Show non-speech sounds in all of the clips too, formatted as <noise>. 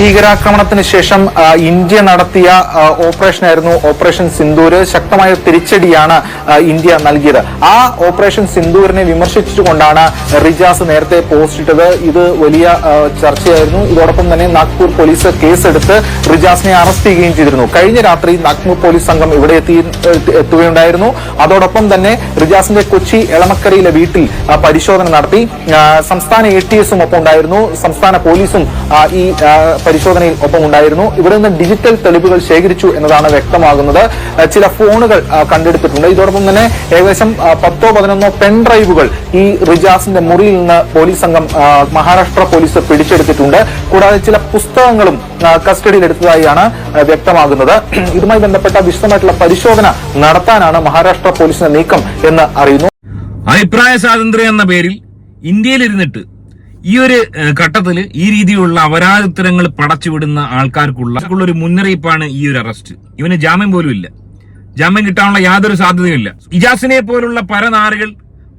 ഭീകരാക്രമണത്തിന് ശേഷം ഇന്ത്യ നടത്തിയ ഓപ്പറേഷനായിരുന്നു ഓപ്പറേഷൻ സിന്ദൂര്. ശക്തമായ തിരിച്ചടിയാണ് ഇന്ത്യ നൽകിയത്. ആ ഓപ്പറേഷൻ സിന്ദൂരിനെ വിമർശിച്ചുകൊണ്ടാണ് റിജാസ് നേരത്തെ പോസ്റ്റ് ഇട്ടത്. ഇത് വലിയ ചർച്ചയായിരുന്നു. ഇതോടൊപ്പം തന്നെ നാഗ്പൂർ പോലീസ് കേസെടുത്ത് റിജാസിനെ അറസ്റ്റ് ചെയ്യുകയും ചെയ്തിരുന്നു. കഴിഞ്ഞ രാത്രി നാഗ്പൂർ പോലീസ് സംഘം ഇവിടെ എത്തി എത്തി- എത്തുകയുണ്ടായിരുന്നു. അതോടൊപ്പം തന്നെ റിജാസിന്റെ കൊച്ചി എളമക്കരയിലെ വീട്ടിൽ പരിശോധന നടത്തി. സംസ്ഥാന എ ടി എസും ഒപ്പം ഉണ്ടായിരുന്നു. സംസ്ഥാന പോലീസും ഈ പരിശോധനയിൽ ഒപ്പമുണ്ടായിരുന്നു. ഇവിടെ നിന്ന് ഡിജിറ്റൽ തെളിവുകൾ ശേഖരിച്ചു എന്നതാണ് വ്യക്തമാകുന്നത്. ചില ഫോണുകൾ കണ്ടെടുത്തിട്ടുണ്ട്. ഇതോടൊപ്പം തന്നെ ഏകദേശം പത്തോ പതിനൊന്നോ പെൻ ഡ്രൈവുകൾ ഈ റിജാസിന്റെ മുറിയിൽ നിന്ന് പോലീസ് സംഘം മഹാരാഷ്ട്ര പോലീസ് പിടിച്ചെടുത്തിട്ടുണ്ട്. കൂടാതെ ചില പുസ്തകങ്ങളും കസ്റ്റഡിയിലെടുത്തതായാണ് വ്യക്തമാകുന്നത്. <clears throat> ഇതുമായി ബന്ധപ്പെട്ട വിശദമായിട്ടുള്ള പരിശോധന നടത്താനാണ് മഹാരാഷ്ട്ര പോലീസിന്റെ നീക്കം എന്ന് അറിയുന്നു. അഭിപ്രായ സ്വാതന്ത്ര്യം എന്ന പേരിൽ ഇന്ത്യയിലിരുന്നിട്ട് ഈ ഒരു ഘട്ടത്തിൽ ഈ രീതിയിലുള്ള അപരാധത്തരങ്ങൾ പടച്ചുവിടുന്ന ആൾക്കാർക്കുള്ള ഒരു മുന്നറിയിപ്പാണ് ഈ ഒരു അറസ്റ്റ്. ഇവന് ജാമ്യം പോലും ഇല്ല. ജാമ്യം കിട്ടാനുള്ള യാതൊരു സാധ്യതയുമില്ല ഇജാസിനെ പോലുള്ള പല നാറുകൾ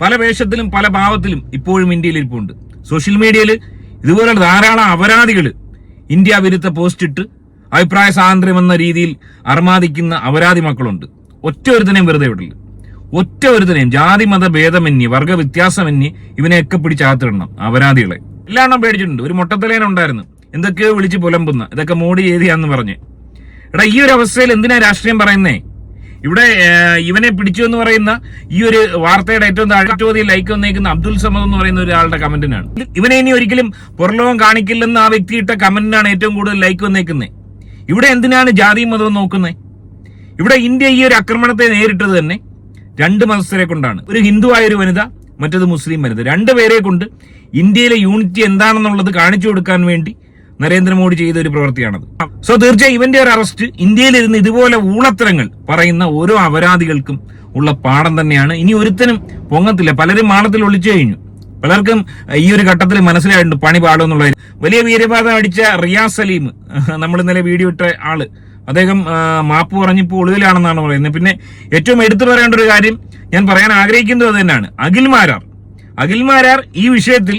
പല വേഷത്തിലും പല ഭാവത്തിലും ഇപ്പോഴും ഇന്ത്യയിൽ ഇരിപ്പുണ്ട്. സോഷ്യൽ മീഡിയയിൽ ഇതുപോലുള്ള ധാരാളം അപരാധികൾ ഇന്ത്യ വിരുദ്ധ പോസ്റ്റ് ഇട്ട് അഭിപ്രായ സ്വാതന്ത്ര്യം എന്ന രീതിയിൽ അർമാദിക്കുന്ന അപരാധി മക്കളുണ്ട്. ഒറ്റ ഒരുത്തനെയും വെറുതെ വിടില്ല. ഒറ്റ ഒരുത്തനെയും ജാതി മത ഭേദമന്യേ വർഗ വ്യത്യാസമന്യേ ഇവനെയൊക്കെ പിടിച്ചകത്തിടണം അപരാധികളെ. എല്ലാം പേടിച്ചിട്ടുണ്ട്. ഒരു മുട്ടത്തലേനുണ്ടായിരുന്നു എന്തൊക്കെയോ വിളിച്ച് പുലമ്പുന്ന. ഇതൊക്കെ മോഡി ചെയ്തിയാന്ന് പറഞ്ഞ്. എടാ ഈ ഒരു അവസ്ഥയിൽ എന്തിനാ രാഷ്ട്രീയം പറയുന്നേ? ഇവിടെ ഇവനെ പിടിച്ചു എന്ന് പറയുന്ന ഈ ഒരു വാർത്തയുടെ ഏറ്റവും താഴ്ചോതി ലൈക്ക് വന്നേക്കുന്ന അബ്ദുൽ സമദ് എന്ന് പറയുന്ന ഒരാളുടെ കമന്റിനാണ്. ഇവനെ ഇനി ഒരിക്കലും പുറലോകം കാണിക്കില്ലെന്ന് ആ വ്യക്തി ഇട്ട കമന്റിനാണ് ഏറ്റവും കൂടുതൽ ലൈക്ക് വന്നേക്കുന്നത് ഇവിടെ എന്തിനാണ് ജാതി മതവും നോക്കുന്നത് ഇവിടെ ഇന്ത്യ ഈ ഒരു ആക്രമണത്തെ നേരിട്ടത് തന്നെ. രണ്ട് മതസ്ഥരെ കൊണ്ടാണ്. ഒരു ഹിന്ദു ആയൊരു വനിത മറ്റത് മുസ്ലിം വനിത. രണ്ടുപേരെ കൊണ്ട് ഇന്ത്യയിലെ യൂണിറ്റി എന്താണെന്നുള്ളത് കാണിച്ചു കൊടുക്കാൻ വേണ്ടി നരേന്ദ്രമോദി ചെയ്ത ഒരു പ്രവൃത്തിയാണത്. സോ തീർച്ചയായും ഇവന്റെ ഒരു അറസ്റ്റ് ഇന്ത്യയിലിരുന്ന് ഇതുപോലെ ഊളത്തരങ്ങൾ പറയുന്ന ഓരോ അപരാധികൾക്കും ഉള്ള പാഠം തന്നെയാണ്. ഇനി ഒരുത്തനും പൊങ്ങത്തില്ല. പലരും മാളത്തിൽ ഒളിച്ചു കഴിഞ്ഞു. പലർക്കും ഈ ഒരു ഘട്ടത്തിൽ മനസ്സിലായിട്ടുണ്ട് പണി പാടുമെന്നുള്ളത് വലിയ വീരപാതം അടിച്ച റിയാസ് സലീം നമ്മൾ ഇന്നലെ വീഡിയോ ഇട്ട ആൾ. അദ്ദേഹം മാപ്പ് പറഞ്ഞിപ്പോൾ ഒളിവിലാണെന്നാണ് പറയുന്നത്. പിന്നെ ഏറ്റവും എടുത്തു പറയേണ്ട ഒരു കാര്യം ഞാൻ പറയാൻ ആഗ്രഹിക്കുന്നത് അത് തന്നെയാണ്. അഖിൽമാരാർ അഖിൽമാരാർ ഈ വിഷയത്തിൽ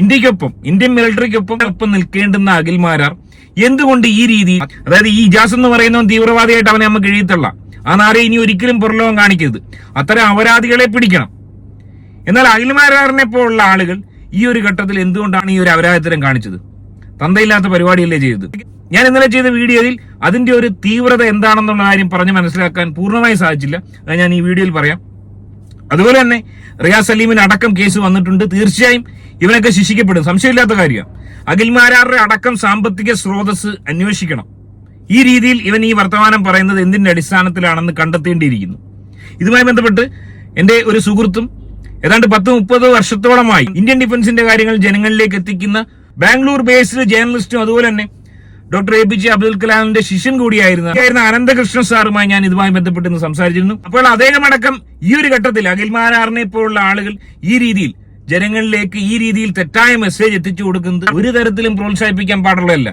ഇന്ത്യക്കൊപ്പം ഇന്ത്യൻ മിലിറ്ററിക്കൊപ്പം ഒപ്പം നിൽക്കേണ്ടുന്ന അഖിൽമാരാർ എന്തുകൊണ്ട് ഈ രീതി അതായത് ഈ ഇജാസ് എന്ന് പറയുന്നവൻ തീവ്രവാദിയായിട്ട് അവനെ നമുക്ക് എഴുതിത്തള്ള. ആ നാരെ ഇനി ഒരിക്കലും പുറലോകം കാണിക്കരുത്. അത്തരം അപരാധികളെ പിടിക്കണം. എന്നാൽ അഖിൽമാരാറിനെ പോലുള്ള ആളുകൾ ഈ ഒരു ഘട്ടത്തിൽ എന്തുകൊണ്ടാണ് ഈ ഒരു അപരാധത്തരം കാണിച്ചത്? തന്തയില്ലാത്ത പരിപാടിയല്ലേ ചെയ്തത്? ഞാൻ ഇന്നലെ ചെയ്ത വീഡിയോയിൽ അതിന്റെ ഒരു തീവ്രത എന്താണെന്നുള്ള കാര്യം പറഞ്ഞ് മനസ്സിലാക്കാൻ പൂർണമായി സാധിച്ചില്ല. അത് ഞാൻ ഈ വീഡിയോയിൽ പറയാം. അതുപോലെ തന്നെ റിയാസ് സലീമിന് അടക്കം കേസ് വന്നിട്ടുണ്ട്. തീർച്ചയായും ഇവനൊക്കെ ശിക്ഷിക്കപ്പെടും. സംശയമില്ലാത്ത കാര്യമാണ്. അഖിൽമാരാറുടെ അടക്കം സാമ്പത്തിക സ്രോതസ് അന്വേഷിക്കണം. ഈ രീതിയിൽ ഇവൻ ഈ വർത്തമാനം പറയുന്നത് എന്തിന്റെ അടിസ്ഥാനത്തിലാണെന്ന് കണ്ടെത്തേണ്ടിയിരിക്കുന്നു. ഇതുമായി ബന്ധപ്പെട്ട് എന്റെ ഒരു സുഹൃത്തും ഏതാണ്ട് പത്ത് മുപ്പത് വർഷത്തോളമായി ഇന്ത്യൻ ഡിഫൻസിന്റെ കാര്യങ്ങൾ ജനങ്ങളിലേക്ക് എത്തിക്കുന്ന ബാംഗ്ലൂർ ബേസ്ഡ് ജേർണലിസ്റ്റും അതുപോലെ തന്നെ doctor A P J Abdul കലാമിന്റെ ശിഷ്യൻ കൂടിയായിരുന്ന ആയിരുന്ന അനന്തകൃഷ്ണ സാറുമായി ഞാൻ ഇതുമായി ബന്ധപ്പെട്ട് സംസാരിച്ചിരുന്നു. അപ്പോൾ അദ്ദേഹം അടക്കം ഈ ഒരു ഘട്ടത്തിൽ അഖിൽമാരാറിനെ പോലുള്ള ആളുകൾ ഈ രീതിയിൽ ജനങ്ങളിലേക്ക് ഈ രീതിയിൽ തെറ്റായ മെസ്സേജ് എത്തിച്ചു കൊടുക്കുന്നത് ഒരു തരത്തിലും പ്രോത്സാഹിപ്പിക്കാൻ പാടുള്ളതല്ല.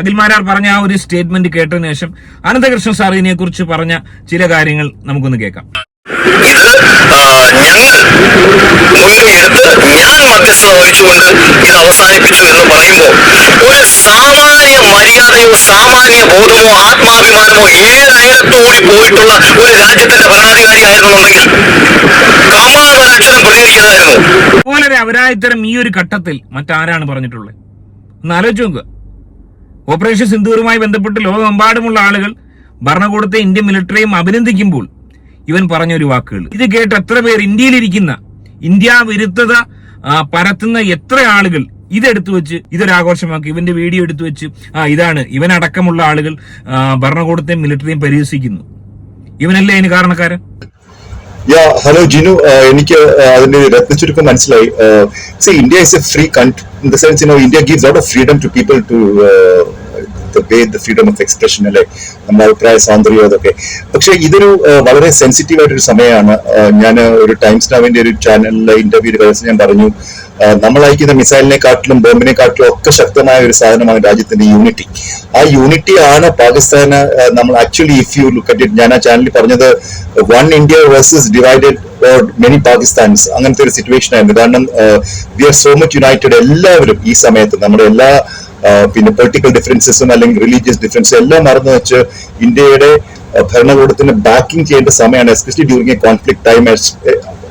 അഖിൽമാരാർ പറഞ്ഞ ആ ഒരു സ്റ്റേറ്റ്മെന്റ് കേട്ടതിന് ശേഷം അനന്തകൃഷ്ണ സാർ ഇതിനെക്കുറിച്ച് പറഞ്ഞ ചില കാര്യങ്ങൾ നമുക്കൊന്ന് കേൾക്കാം. ഞങ്ങൾ മുൻകൈ എടുത്ത് ഞാൻ മധ്യസ്ഥത വഹിച്ചുകൊണ്ട് ഇത് അവസാനിപ്പിച്ചു എന്ന് പറയുമ്പോൾ ഒരു സാമാന്യ മര്യാദയോ സാമാന്യ ബോധമോ ആത്മാഭിമാനമോ ഏഴയലത്തോടി പോയിട്ടുള്ള ഒരു രാജ്യത്തിന്റെ ഭരണാധികാരി ആയിരുന്നുണ്ടെങ്കിൽ കാമാതരക്ഷരം പ്രതികരിക്കാതായിരുന്നു അതുപോലെ ഒരു അപരാധിത്തരം ഈ ഒരു ഘട്ടത്തിൽ മറ്റാരാണ് പറഞ്ഞിട്ടുള്ളത്? ഒന്ന് ആലോചിച്ച് നോക്കുക. ഓപ്പറേഷൻ സിന്ധൂറുമായി ബന്ധപ്പെട്ട് ലോകമെമ്പാടുമുള്ള ആളുകൾ ഭരണകൂടത്തെ ഇന്ത്യൻ മിലിറ്ററിയും അഭിനന്ദിക്കുമ്പോൾ ഇവൻ പറഞ്ഞ ഒരു വാക്കുകൾ. ഇത് കേട്ട് എത്ര പേർ ഇന്ത്യയിലിരിക്കുന്ന ഇന്ത്യ വിരുദ്ധത പരത്തുന്ന എത്ര ആളുകൾ ഇതെടുത്തു വെച്ച് ഇതൊരാഘോഷമാക്കി ഇവന്റെ വീഡിയോ എടുത്തു വെച്ച് ആ ഇതാണ്. ഇവനടക്കമുള്ള ആളുകൾ ഭരണകൂടത്തെയും മിലിറ്ററിയും പരിഹസിക്കുന്നു. ഇവനല്ലേ അതിന് കാരണക്കാരൻ? യാ ഹലോ ജിനു എനിക്ക് അതിന്റെ രത്നചുരുക്കം മനസ്സിലായി. See India is a free country in the sense you know India gives out of freedom to people to way the freedom of expression അല്ലെ? നമ്മുടെ അഭിപ്രായ സ്വാതന്ത്ര്യം അതൊക്കെ. പക്ഷെ ഇതൊരു വളരെ സെൻസിറ്റീവ് ആയിട്ടൊരു സമയമാണ്. ഞാൻ ഒരു ടൈംസ് നാവിന്റെ ഒരു ചാനലിലെ ഇന്റർവ്യൂ കഴിച്ച് ഞാൻ പറഞ്ഞു നമ്മൾ അയക്കുന്ന മിസൈലിനെക്കാട്ടിലും ബോംബിനെക്കാട്ടിലും ഒക്കെ ശക്തമായ ഒരു സാധനമാണ് രാജ്യത്തിന്റെ യൂണിറ്റി ആ യൂണിറ്റി ആണ് പാകിസ്ഥാന് നമ്മൾ actually if you look at ഞാൻ ആ ചാനലിൽ പറഞ്ഞത് one India versus divided many Pakistans അങ്ങനത്തെ ഒരു സിറ്റുവേഷൻ ആയിരുന്നു. കാരണം we are so much united എല്ലാവരും ഈ സമയത്ത്. നമ്മുടെ എല്ലാ പിന്നെ പൊളിറ്റിക്കൽ ഡിഫറൻസസും അല്ലെങ്കിൽ റിലീജിയസ് ഡിഫറൻസും എല്ലാം മറന്നു വെച്ച് ഇന്ത്യയുടെ ഭരണകൂടത്തിന് ബാക്കിംഗ് ചെയ്യേണ്ട സമയമാണ് especially during a conflict time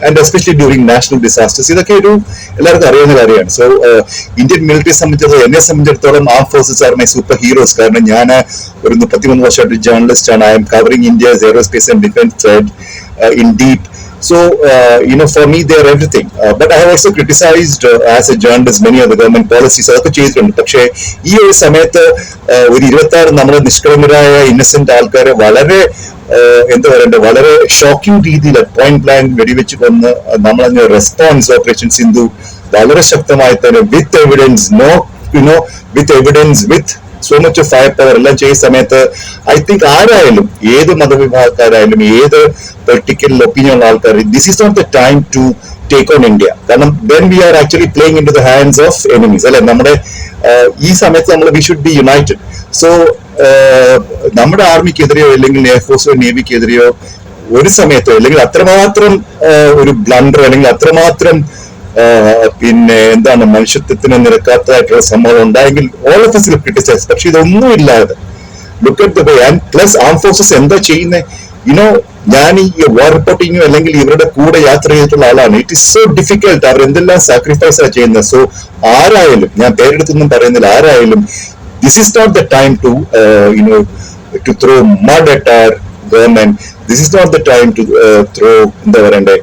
and especially during national disasters ഇതൊക്കെ ഒരു എല്ലാവർക്കും അറിയുന്ന കാര്യമാണ്. സോ ഇന്ത്യൻ മിലിറ്ററി സംബന്ധിച്ചിടത്തോളം എന്നെ സംബന്ധിച്ചിടത്തോളം ആം forces are my super heroes കാരണം ഞാൻ ഒരു മുപ്പത്തിമൂന്ന് വർഷമായിട്ട് ജേർണലിസ്റ്റ് ആണ്. I'm covering India aerospace and defence in deep So, uh, you know, for me, they're everything. Uh, but I have also criticized uh, as a journalist many of the government policies. അതൊക്കെ ചെയ്തിട്ടുണ്ട് പക്ഷേ ഈ ഒരു സമയത്ത് uh, ഒരു ഇരുപത്തി ആറ് നമ്മുടെ നിഷ്കളങ്കരായ ഇന്നസെന്റ് ആൾക്കാരെ വളരെ uh, എന്താ പറയണ്ടേ വളരെ ഷോക്കിംഗ് രീതിയിൽ പോയിന്റ് ബ്ലാങ്ക് വെടിവെച്ച് കൊന്ന് നമ്മളതിന് റെസ്പോൺസ് ഓപ്പറേഷൻ സിന്ധു വളരെ ശക്തമായി തന്നെ with evidence no you know with evidence with so much of fire power എല്ലാം ചെയ്യുന്ന സമയത്ത് ഐ തിങ്ക് ആരായാലും ഏത് മതവിഭാഗക്കാരായാലും ഏത് പൊളിറ്റിക്കൽ ഒപ്പീനിയൻ ഉള്ള ആൾക്കാർ this is not the time to take on India കാരണം then we are actually playing in to the hands of enemies അല്ലെ? നമ്മുടെ ഈ സമയത്ത് നമ്മൾ we should be united so നമ്മുടെ ആർമിക്കെതിരെയോ അല്ലെങ്കിൽ എയർഫോഴ്സോ നേവിക്കെതിരെയോ ഒരു സമയത്തോ അല്ലെങ്കിൽ അത്രമാത്രം ഒരു ബ്ലണ്ടർ അല്ലെങ്കിൽ അത്രമാത്രം പിന്നെ എന്താണ് മനുഷ്യത്വത്തിന് നിരക്കാത്തതായിട്ടുള്ള സംഭവം ഉണ്ടായെങ്കിൽ ഓൾ ഓഫ് എസ് ക്രിട്ടിസൈസ് പക്ഷെ ഇതൊന്നും ഇല്ലാതെ. Look at the and plus am forces എന്താ ചെയ്യുന്നത് യുനോ ഞാൻ ഈ വാർ റിപ്പോർട്ടിങ്ങോ അല്ലെങ്കിൽ ഇവരുടെ കൂടെ യാത്ര ചെയ്തിട്ടുള്ള ആളാണ്. ഇറ്റ് ഇസ് സോ ഡിഫിക്കൽട്ട് അവർ എന്തെല്ലാം സാക്രിഫൈസ് ആണ് ചെയ്യുന്നത് സോ ആരായാലും ഞാൻ പേരെടുത്തൊന്നും പറയുന്നില്ല ആരായാലും this is not the time to you know to throw mud at our government this is not the time to throw എന്താ പറയണ്ടേ?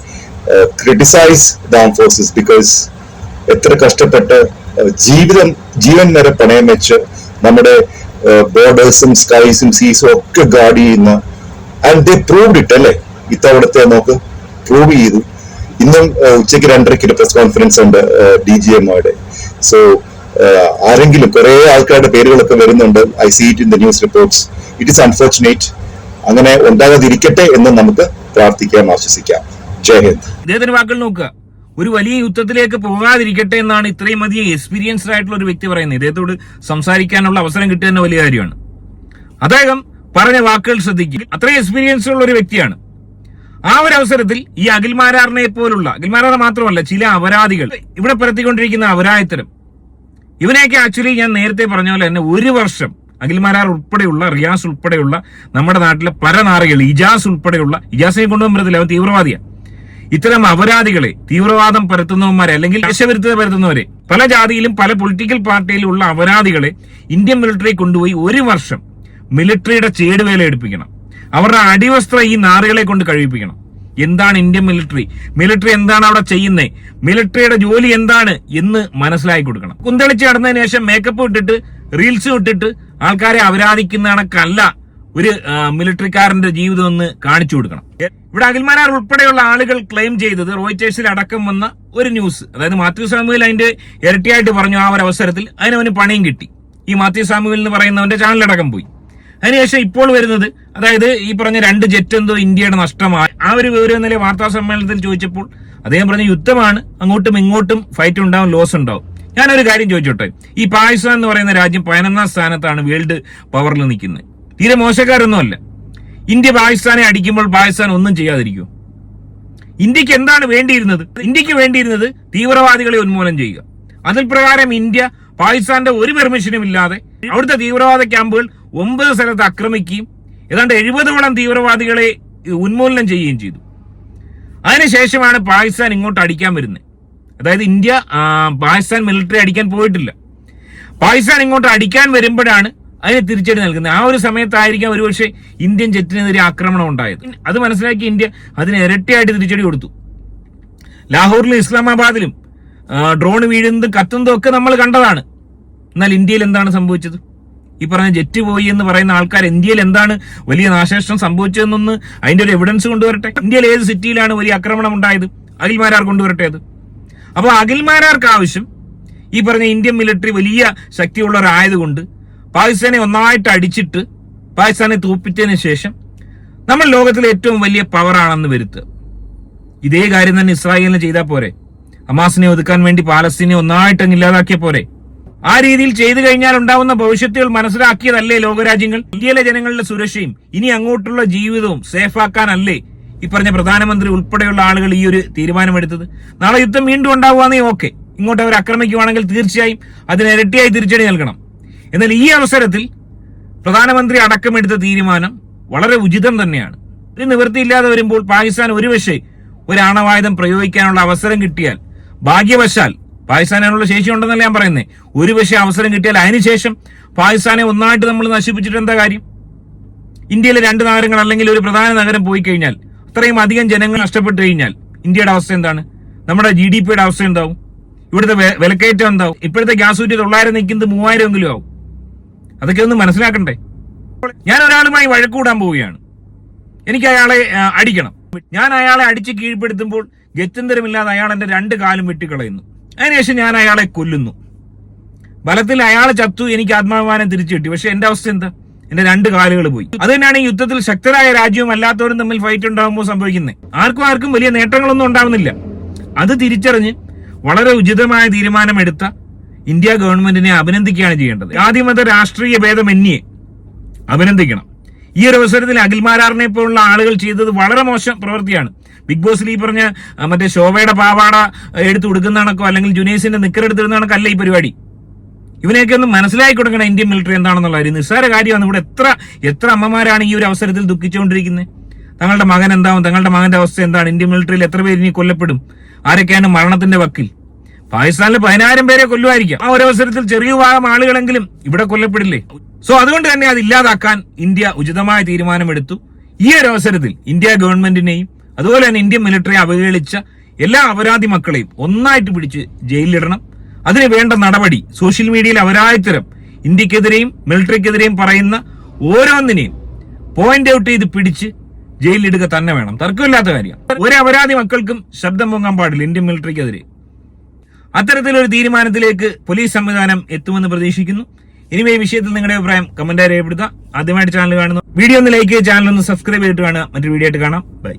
ക്രിട്ടിസൈസ് ദ ആം ഫോഴ്സസ് ബിക്കോസ് എത്ര കഷ്ടപ്പെട്ട് ജീവിതം ജീവൻ വരെ പണയം വെച്ച് നമ്മുടെ ബോർഡേഴ്സും സ്കൈസും സീസും ഒക്കെ ഗാർഡ് ചെയ്യുന്ന ആൻഡ് ദേ പ്രൂവ്ഡ് ഇട്ട് അല്ലേ? ഇത്തവണത്തെ നമുക്ക് പ്രൂവ് ചെയ്തു. ഇന്നും ഉച്ചയ്ക്ക് രണ്ടരയ്ക്ക് ഒരു പ്രസ് കോൺഫറൻസ് ഉണ്ട് ഡി ജി എമ്മയുടെ സോ ആരെങ്കിലും കുറെ ആൾക്കാരുടെ പേരുകളൊക്കെ വരുന്നുണ്ട് I see it in the news reports it is unfortunate അങ്ങനെ ഉണ്ടാകാതിരിക്കട്ടെ എന്ന് നമുക്ക് പ്രാർത്ഥിക്കാം ആശ്വസിക്കാം. ഇദ്ദേഹത്തിന്റെ വാക്കുകൾ നോക്കുക. ഒരു വലിയ യുദ്ധത്തിലേക്ക് പോകാതിരിക്കട്ടെ എന്നാണ് ഇത്രയും അധികം എക്സ്പീരിയൻസ്ഡ് ആയിട്ടുള്ള ഒരു വ്യക്തി പറയുന്നത്. ഇദ്ദേഹത്തോട് സംസാരിക്കാനുള്ള അവസരം കിട്ടുക തന്നെ വലിയ കാര്യമാണ്. അദ്ദേഹം പറഞ്ഞ വാക്കുകൾ ശ്രദ്ധിക്കുക. അത്രയും എക്സ്പീരിയൻസ് ഉള്ള ഒരു വ്യക്തിയാണ്. ആ ഒരു അവസരത്തിൽ ഈ അഖിൽമാരാറിനെ പോലുള്ള അഖിൽമാരാർ മാത്രമല്ല ചില അപരാധികൾ ഇവിടെ പരത്തിക്കൊണ്ടിരിക്കുന്ന അപരായത്തരം ഇവനെയൊക്കെ ആക്ച്വലി ഞാൻ നേരത്തെ പറഞ്ഞ പോലെ തന്നെ ഒരു വർഷം അഖിൽമാരാർ ഉൾപ്പെടെയുള്ള റിയാസ് ഉൾപ്പെടെയുള്ള നമ്മുടെ നാട്ടിലെ പല നാറികൾ ഇജാസ് ഉൾപ്പെടെയുള്ള ഇജാസിനെ കൊണ്ടുപോകാൻ അവൻ തീവ്രവാദിയാണ്. ഇത്തരം അപരാധികളെ തീവ്രവാദം പരത്തുന്നവന്മാരെ അല്ലെങ്കിൽ ദേശവിരുദ്ധത പരത്തുന്നവരെ പല ജാതിയിലും പല പൊളിറ്റിക്കൽ പാർട്ടിയിലും ഉള്ള അപരാധികളെ ഇന്ത്യൻ മിലിറ്ററി കൊണ്ടുപോയി ഒരു വർഷം മിലിറ്ററിയുടെ ചേടുവേല എടുപ്പിക്കണം. അവരുടെ അടിവസ്ത്ര ഈ നാറുകളെ കൊണ്ട് കഴിപ്പിക്കണം എന്താണ് ഇന്ത്യൻ മിലിറ്ററി മിലിറ്ററി എന്താണ് അവിടെ ചെയ്യുന്നത് മിലിറ്ററിയുടെ ജോലി എന്താണ് എന്ന് മനസ്സിലാക്കി കൊടുക്കണം. കുന്തളിച്ച് നടന്നതിന് ശേഷം മേക്കപ്പ് ഇട്ടിട്ട് റീൽസ് ഇട്ടിട്ട് ആൾക്കാരെ അപരാധിക്കുന്ന കണക്കല്ല ഒരു മിലിറ്ററിക്കാരന്റെ ജീവിതം ഒന്ന് കാണിച്ചു കൊടുക്കണം. ഇവിടെ അഖിൽമാരാർ ഉൾപ്പെടെയുള്ള ആളുകൾ ക്ലെയിം ചെയ്തത് റോയിറ്റേഴ്സിൽ അടക്കം വന്ന ഒരു ന്യൂസ് അതായത് മാത്യു സാമുവിൽ അതിന്റെ ഇരട്ടിയായിട്ട് പറഞ്ഞു ആ ഒരു അവസരത്തിൽ. അതിനവന് പണിയും കിട്ടി. ഈ മാത്യു സാമുവിൽ എന്ന് പറയുന്നവന്റെ ചാനലടക്കം പോയി. അതിനുശേഷം ഇപ്പോൾ വരുന്നത് അതായത് ഈ പറഞ്ഞ രണ്ട് ജെറ്റ് എന്തോ ഇന്ത്യയുടെ നഷ്ടമായി. ആ ഒരു വിവരം ഇന്നലെ വാർത്താ സമ്മേളനത്തിൽ ചോദിച്ചപ്പോൾ അദ്ദേഹം പറഞ്ഞ യുദ്ധമാണ്. അങ്ങോട്ടും ഇങ്ങോട്ടും ഫൈറ്റ് ഉണ്ടാവും ലോസ് ഉണ്ടാവും. ഞാനൊരു കാര്യം ചോദിച്ചോട്ടെ? ഈ പാകിസ്ഥാൻ എന്ന് പറയുന്ന രാജ്യം പതിനൊന്നാം സ്ഥാനത്താണ് വേൾഡ് പവറിൽ നിൽക്കുന്നത്. തീരെ മോശക്കാരൊന്നുമല്ല. ഇന്ത്യ പാകിസ്ഥാനെ അടിക്കുമ്പോൾ പാകിസ്ഥാൻ ഒന്നും ചെയ്യാതിരിക്കും. ഇന്ത്യയ്ക്ക് എന്താണ് വേണ്ടിയിരുന്നത്? ഇന്ത്യയ്ക്ക് വേണ്ടിയിരുന്നത് തീവ്രവാദികളെ ഉന്മൂലനം ചെയ്യുക. അതിൽ പ്രകാരം ഇന്ത്യ പാകിസ്ഥാന്റെ ഒരു പെർമിഷനും ഇല്ലാതെ അവിടുത്തെ തീവ്രവാദ ക്യാമ്പുകൾ ഒമ്പത് സ്ഥലത്ത് ആക്രമിക്കുകയും ഏതാണ്ട് എഴുപതോളം തീവ്രവാദികളെ ഉന്മൂലനം ചെയ്യുകയും ചെയ്തു. അതിനുശേഷമാണ് പാകിസ്ഥാൻ ഇങ്ങോട്ട് അടിക്കാൻ വരുന്നത്. അതായത് ഇന്ത്യ പാകിസ്ഥാൻ മിലിറ്ററി അടിക്കാൻ പോയിട്ടില്ല. പാകിസ്ഥാൻ ഇങ്ങോട്ട് അടിക്കാൻ വരുമ്പോഴാണ് അതിന് തിരിച്ചടി നൽകുന്നത്. ആ ഒരു സമയത്തായിരിക്കാം ഒരുപക്ഷെ ഇന്ത്യൻ ജെറ്റിനെതിരെ ആക്രമണം ഉണ്ടായത്. അത് മനസ്സിലാക്കി ഇന്ത്യ അതിന് ഇരട്ടിയായിട്ട് തിരിച്ചടി കൊടുത്തു. ലാഹോറിലും ഇസ്ലാമാബാദിലും ഡ്രോൺ വീഴുന്നതും കത്തുന്നതും ഒക്കെ നമ്മൾ കണ്ടതാണ്. എന്നാൽ ഇന്ത്യയിൽ എന്താണ് സംഭവിച്ചത്? ഈ പറഞ്ഞ ജെറ്റ് പോയി എന്ന് പറയുന്ന ആൾക്കാർ ഇന്ത്യയിൽ എന്താണ് വലിയ നാശനഷ്ടം സംഭവിച്ചതെന്നൊന്ന് അതിന്റെ ഒരു എവിഡൻസ് കൊണ്ടുവരട്ടെ. ഇന്ത്യയിൽ ഏത് സിറ്റിയിലാണ് വലിയ ആക്രമണം ഉണ്ടായത്? അഖിൽമാരാർ കൊണ്ടുവരട്ടെ അത്. അപ്പോൾ അഖിൽമാരാർക്ക് ആവശ്യം ഈ പറഞ്ഞ ഇന്ത്യൻ മിലിറ്ററി വലിയ ശക്തിയുള്ളവരായതുകൊണ്ട് പാകിസ്ഥാനെ ഒന്നായിട്ട് അടിച്ചിട്ട് പാകിസ്ഥാനെ തോപ്പിച്ചതിന് ശേഷം നമ്മൾ ലോകത്തിലെ ഏറ്റവും വലിയ പവറാണെന്ന് വരുത്തുക ഇതേ കാര്യം തന്നെ ഇസ്രായേലിന് ചെയ്താൽ പോരെ. ഹമാസിനെ ഒതുക്കാൻ വേണ്ടി പാലസ്തീനെ ഒന്നായിട്ട് ഇല്ലാതാക്കിയ പോരെ. ആ രീതിയിൽ ചെയ്തു കഴിഞ്ഞാൽ ഉണ്ടാവുന്ന ഭവിഷ്യത്തുകൾ മനസ്സിലാക്കിയതല്ലേ ലോകരാജ്യങ്ങൾ? ഇന്ത്യയിലെ ജനങ്ങളുടെ സുരക്ഷയും ഇനി അങ്ങോട്ടുള്ള ജീവിതവും സേഫാക്കാനല്ലേ ഈ പറഞ്ഞ പ്രധാനമന്ത്രി ഉൾപ്പെടെയുള്ള ആളുകൾ ഈ ഒരു തീരുമാനമെടുത്തത്? നാളെ യുദ്ധം വീണ്ടും ഉണ്ടാവുകയാണെങ്കിൽ ഓക്കെ. ഇങ്ങോട്ട് അവർ ആക്രമിക്കുവാണെങ്കിൽ തീർച്ചയായും അതിന് ഇരട്ടിയായി തിരിച്ചടി നൽകണം. എന്നാൽ ഈ അവസരത്തിൽ പ്രധാനമന്ത്രി അടക്കമെടുത്ത തീരുമാനം വളരെ ഉചിതം തന്നെയാണ്. ഒരു നിവൃത്തിയില്ലാതെ വരുമ്പോൾ പാകിസ്ഥാൻ ഒരുപക്ഷെ ഒരു ആണവായുധം പ്രയോഗിക്കാനുള്ള അവസരം കിട്ടിയാൽ ഭാഗ്യവശാൽ പാകിസ്ഥാനുള്ള ശേഷി ഉണ്ടെന്നല്ല ഞാൻ പറയുന്നത് ഒരുപക്ഷെ അവസരം കിട്ടിയാൽ അതിനുശേഷം പാകിസ്ഥാനെ ഒന്നായിട്ട് നമ്മൾ നശിപ്പിച്ചിട്ട് എന്താ കാര്യം? ഇന്ത്യയിലെ രണ്ട് നഗരങ്ങൾ അല്ലെങ്കിൽ ഒരു പ്രധാന നഗരം പോയി കഴിഞ്ഞാൽ അത്രയും അധികം ജനങ്ങൾ നഷ്ടപ്പെട്ടു കഴിഞ്ഞാൽ ഇന്ത്യയുടെ അവസ്ഥ എന്താണ്? നമ്മുടെ ജി ഡി പിയുടെ അവസ്ഥ എന്താവും? ഇവിടുത്തെ വിലക്കയറ്റം എന്താവും? ഇപ്പോഴത്തെ ഗ്യാസ് കുറ്റി തൊള്ളായിരം നിൽക്കുന്നത് മൂവായിരം എങ്കിലും ആവും. അതൊക്കെ ഒന്ന് മനസ്സിലാക്കണ്ടേ? ഞാൻ ഒരാളുമായി വഴക്കൂടാൻ പോവുകയാണ്. എനിക്ക് അയാളെ അടിക്കണം. ഞാൻ അയാളെ അടിച്ച് കീഴ്പ്പെടുത്തുമ്പോൾ ഗത്യന്തരമില്ലാതെ അയാൾ എന്റെ രണ്ട് കാലും വെട്ടിക്കളയുന്നു. അതിനുശേഷം ഞാൻ അയാളെ കൊല്ലുന്നു. ബലത്തിൽ അയാൾ ചത്തു എനിക്ക് ആത്മാഭിമാനം തിരിച്ചു കിട്ടി പക്ഷെ എന്റെ അവസ്ഥ എന്താ? എന്റെ രണ്ട് കാലുകൾ പോയി. അത് തന്നെയാണ് ഈ യുദ്ധത്തിൽ ശക്തരായ രാജ്യവും അല്ലാത്തവരും തമ്മിൽ ഫൈറ്റ് ഉണ്ടാകുമ്പോൾ സംഭവിക്കുന്നത്. ആർക്കും ആർക്കും വലിയ നേട്ടങ്ങളൊന്നും ഉണ്ടാവുന്നില്ല. അത് തിരിച്ചറിഞ്ഞ് വളരെ ഉചിതമായ തീരുമാനമെടുത്ത ഇന്ത്യ ഗവൺമെന്റിനെ അഭിനന്ദിക്കുകയാണ് ചെയ്യേണ്ടത്. ജാതിമത രാഷ്ട്രീയ ഭേദം എന്നിയെ അഭിനന്ദിക്കണം. ഈ ഒരു അവസരത്തിൽ അഖിൽ മാരാറിനെ പോലുള്ള ആളുകൾ ചെയ്തത് വളരെ മോശം പ്രവൃത്തിയാണ്. ബിഗ് ബോസിൽ ഈ പറഞ്ഞ മറ്റേ ശോഭയുടെ പാവാട എടുത്തു കൊടുക്കുന്ന കണക്കോ അല്ലെങ്കിൽ ജുനൈസിന്റെ നിക്കറെടുത്തിരുന്ന കണക്കല്ല ഈ പരിപാടി. ഇവനെയൊക്കെ ഒന്ന് മനസ്സിലാക്കി കൊടുക്കണം ഇന്ത്യൻ മിലിറ്ററി എന്താണെന്നുള്ള കാര്യം. നിസ്സാര കാര്യമാണ്. ഇവിടെ എത്ര എത്ര അമ്മമാരാണ് ഈ ഒരു അവസരത്തിൽ ദുഃഖിച്ചുകൊണ്ടിരിക്കുന്നത് തങ്ങളുടെ മകൻ എന്താവും? തങ്ങളുടെ മകന്റെ അവസ്ഥ എന്താണ്? ഇന്ത്യൻ മിലിറ്ററിയിൽ എത്ര പേര് ഇനി കൊല്ലപ്പെടും? ആരൊക്കെയാണ് മരണത്തിന്റെ വക്കിൽ? പാകിസ്ഥാനിൽ പതിനായിരം പേരെ കൊല്ലുമായിരിക്കാം. ആ ഒരവസരത്തിൽ ചെറിയ ഭാഗം ആളുകളെങ്കിലും ഇവിടെ കൊല്ലപ്പെടില്ലേ? സോ അതുകൊണ്ട് തന്നെ അത് ഇല്ലാതാക്കാൻ ഇന്ത്യ ഉചിതമായ തീരുമാനമെടുത്തു. ഈ ഒരു അവസരത്തിൽ ഇന്ത്യ ഗവൺമെന്റിനെയും അതുപോലെ തന്നെ ഇന്ത്യൻ മിലിറ്ററി അവഹേളിച്ച എല്ലാ അപരാധി മക്കളെയും ഒന്നായിട്ട് പിടിച്ച് ജയിലിലിടണം. അതിന് വേണ്ട നടപടി സോഷ്യൽ മീഡിയയിൽ അവരായത്തരം ഇന്ത്യക്കെതിരെയും മിലിറ്ററിക്കെതിരെയും പറയുന്ന ഓരോന്നിനെയും പോയിന്റ് ഔട്ട് ചെയ്ത് പിടിച്ച് ജയിലിലിടുക തന്നെ വേണം. തർക്കമില്ലാത്ത കാര്യം. ഒരു അപരാധി മക്കൾക്കും ശബ്ദം പൊങ്ങാൻ പാടില്ല ഇന്ത്യൻ മിലിറ്ററിക്കെതിരെ അത്തരത്തിലൊരു തീരുമാനത്തിലേക്ക് പോലീസ് സംവിധാനം എത്തുമെന്ന് പ്രതീക്ഷിക്കുന്നു. ഇനിമേ വിഷയത്തിൽ നിങ്ങളുടെ അഭിപ്രായം കമന്റായി രേഖപ്പെടുത്തുക. ആദ്യമായിട്ട് ചാനൽ കാണുന്നു. വീഡിയോ ഒന്ന് ലൈക്ക് ചെയ്യുക ചാനൽ ഒന്ന് സബ്സ്ക്രൈബ് ചെയ്തിട്ട് കാണുക. മറ്റൊരു വീഡിയോ ആയിട്ട് കാണാം. ബൈ.